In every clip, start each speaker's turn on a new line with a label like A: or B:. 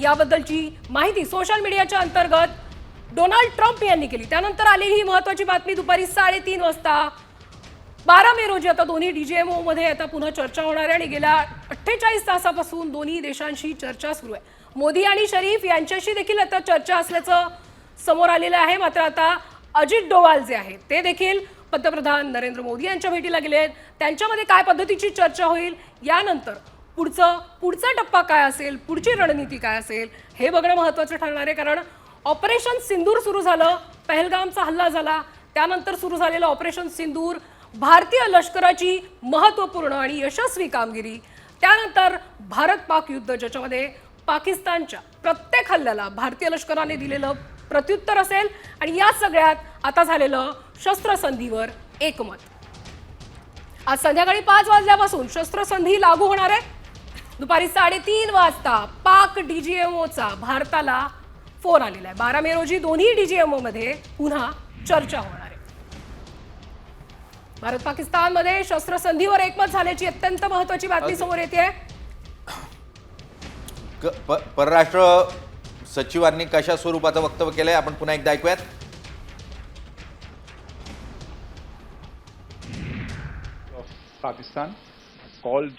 A: याबद्दलची माहिती सोशल मीडियाच्या अंतर्गत डोनाल्ड ट्रम्प यांनी केली. त्यानंतर आलेली ही महत्वाची बातमी दुपारी साडेतीन वाजता. बारा मे रोजी आता दोन्ही डीजीएमओ मध्ये आता पुन्हा चर्चा होणार आहे आणि गेल्या अठ्ठेचाळीस तासापासून दोन्ही देशांशी चर्चा सुरू आहे. मोदी आणि शरीफ यांच्याशी देखील आता चर्चा असल्याचं समोर आलेलं आहे. मात्र आता अजित डोवाल जे आहेत ते देखील पंतप्रधान नरेंद्र मोदी यांच्या भेटीला गेले आहेत. त्यांच्यामध्ये काय पद्धतीची चर्चा होईल यानंतर पुढचं पुढचा टप्पा काय असेल? पुढची रणनीती काय असेल? हे बघणं महत्त्वाचं ठरणार आहे कारण ऑपरेशन सिंदूर सुरू झालं पहलगामचा हल्ला झाला. त्यानंतर सुरू झालेलं ऑपरेशन सिंदूर भारतीय लष्कराची महत्त्वपूर्ण आणि यशस्वी कामगिरी. त्यानंतर भारत पाक युद्ध ज्याच्यामध्ये पाकिस्तानच्या प्रत्येक हल्ल्याला भारतीय लष्कराने दिलेलं प्रत्युत्तर असेल आणि या सगळ्यात आता झालेलं शस्त्रसंधीवर एकमत. आज संध्याकाळी पाच वाजल्यापासून शस्त्रसंधी लागू होणार आहे. दुपारी साडेतीन वाजता पाक डीजीएमओचा भारताला फोन आलेला आहे. बारा मे रोजी दोन्ही डीजीएमओ मध्ये पुन्हा चर्चा होणार आहे. भारत पाकिस्तानमध्ये शस्त्रसंधीवर एकमत झाल्याची अत्यंत महत्वाची बातमी समोर येते
B: परराष्ट्र सचिवांनी कशा स्वरूपाचं वक्तव्य केलंय आपण पुन्हा एकदा ऐकूयात.
C: Pakistan called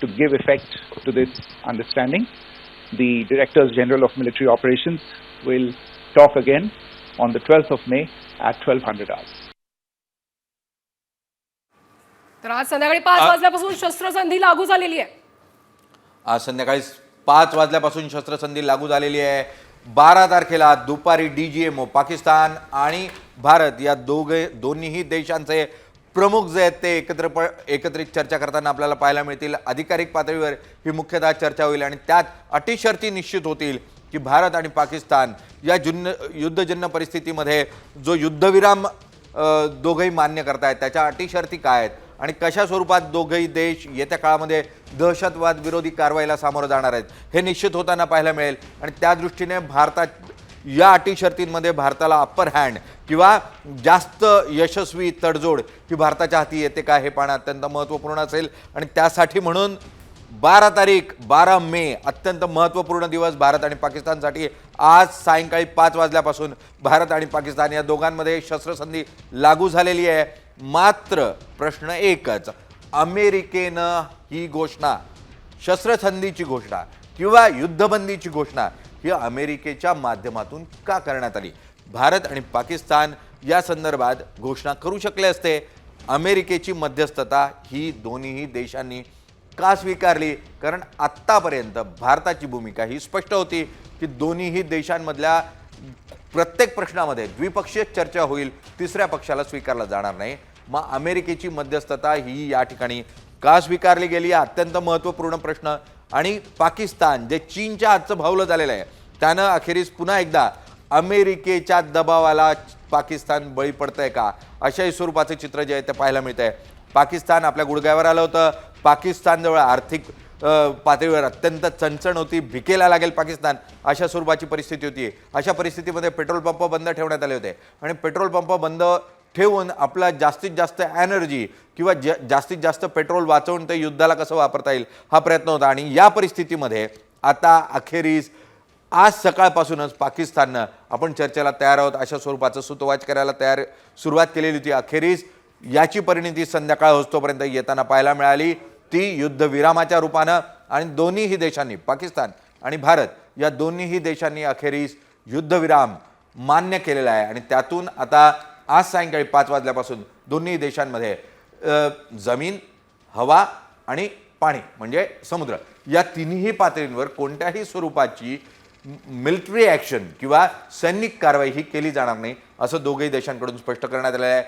C: to give effect to this understanding. The Directors General of Military Operations will talk again on the 12th of May at 1200 hours.
A: तर आज संध्याकाळी पाच वाजल्यापासून शस्त्रसंधी लागू झालेली आहे
B: आज संध्याकाळी पाच वाजल्यापासून शस्त्रसंधी लागू झालेली आहे बारा तारखेला दुपारी डीजीएमओ पाकिस्तान आणि भारत या दोघे दोन्हीही देशांचे प्रमुख जे आहेत ते एकत्र प एकत्रित चर्चा करताना आपल्याला पाहायला मिळतील. अधिकारिक पातळीवर ही मुख्यतः चर्चा होईल आणि त्यात अटी शर्ती निश्चित होतील की भारत आणि पाकिस्तान या जुन्न युद्धजन्य परिस्थितीमध्ये जो युद्धविराम दोघंही मान्य करतायत त्याच्या अटी शर्ती काय आहेत आणि कशा स्वरूपात दोघंही देश येत्या काळामध्ये दहशतवाद विरोधी कारवाईला सामोरं जाणार आहेत हे निश्चित होताना पाहायला मिळेल. आणि त्या दृष्टीने भारतात या अटी शर्तींमध्ये भारताला अप्पर हँड किंवा जास्त यशस्वी तडजोड ही भारताच्या हाती येते का हे पाहणं अत्यंत महत्त्वपूर्ण असेल. आणि त्यासाठी म्हणून बारा तारीख बारा मे अत्यंत महत्त्वपूर्ण दिवस भारत आणि पाकिस्तानसाठी. आज सायंकाळी पाच वाजल्यापासून भारत आणि पाकिस्तान या दोघांमध्ये शस्त्रसंधी लागू झालेली आहे. मात्र प्रश्न एकच अमेरिकेनं ही घोषणा शस्त्रसंधीची घोषणा किंवा युद्धबंदीची घोषणा ही अमेरिकेच्या माध्यमातून का करण्यात आली? भारत आणि पाकिस्तान या संदर्भात घोषणा करू शकले असते. अमेरिकेची मध्यस्थता ही दोन्हीही देशांनी का स्वीकारली? कारण आत्तापर्यंत भारताची भूमिका ही स्पष्ट होती की दोन्हीही देशांमधल्या प्रत्येक प्रश्नामध्ये द्विपक्षीय चर्चा होईल तिसऱ्या पक्षाला स्वीकारला जाणार नाही. मग अमेरिकेची मध्यस्थता ही या ठिकाणी का स्वीकारली गेली? हा अत्यंत महत्त्वपूर्ण प्रश्न. आणि पाकिस्तान जे चीनच्या हातचं भावलं झालेलं आहे त्यानं अखेरीस पुन्हा एकदा अमेरिकेच्या दबावाला पाकिस्तान बळी पडतंय का? अशाही स्वरूपाचं चित्र जे आहे ते पाहायला मिळतंय. पाकिस्तान आपल्या गुडघ्यावर आलं होतं. पाकिस्तानजवळ आर्थिक पातळीवर अत्यंत चणचण होती. भिकेला लागेल पाकिस्तान. अशा स्वरूपाची परिस्थिती होती. अशा परिस्थितीमध्ये पेट्रोल पंप बंद ठेवण्यात आले होते. आणि पेट्रोल पंप बंद ठेवून आपला जास्तीत जास्त एनर्जी किंवा ज जास्तीत जास्त पेट्रोल वाचवून ते युद्धाला कसं वापरता येईल हा प्रयत्न होता. आणि या परिस्थितीमध्ये आता अखेरीस आज सकाळपासूनच पाकिस्ताननं आपण चर्चेला तयार आहोत. अशा स्वरूपाचं सूतवाच करायला तयार सुरुवात केलेली होती अखेरीस. याची परिणिती संध्याकाळ होतोपर्यंत येताना पाहायला मिळाली. ती युद्धविरामाच्या रूपानं आणि दोन्हीही देशांनी पाकिस्तान आणि भारत या दोन्हीही देशांनी अखेरीस युद्धविराम मान्य केलेला आहे. आणि त्यातून आता आज सायंकाळी पाच वाजल्यापासून दोन्ही देशांमध्ये जमीन हवा आणि पाणी म्हणजे समुद्र. या तिन्ही पातळींवर कोणत्याही स्वरूपाची मिलिटरी ॲक्शन किंवा सैनिक कारवाई ही केली जाणार नाही असं दोघेही देशांकडून स्पष्ट करण्यात आलेलं आहे.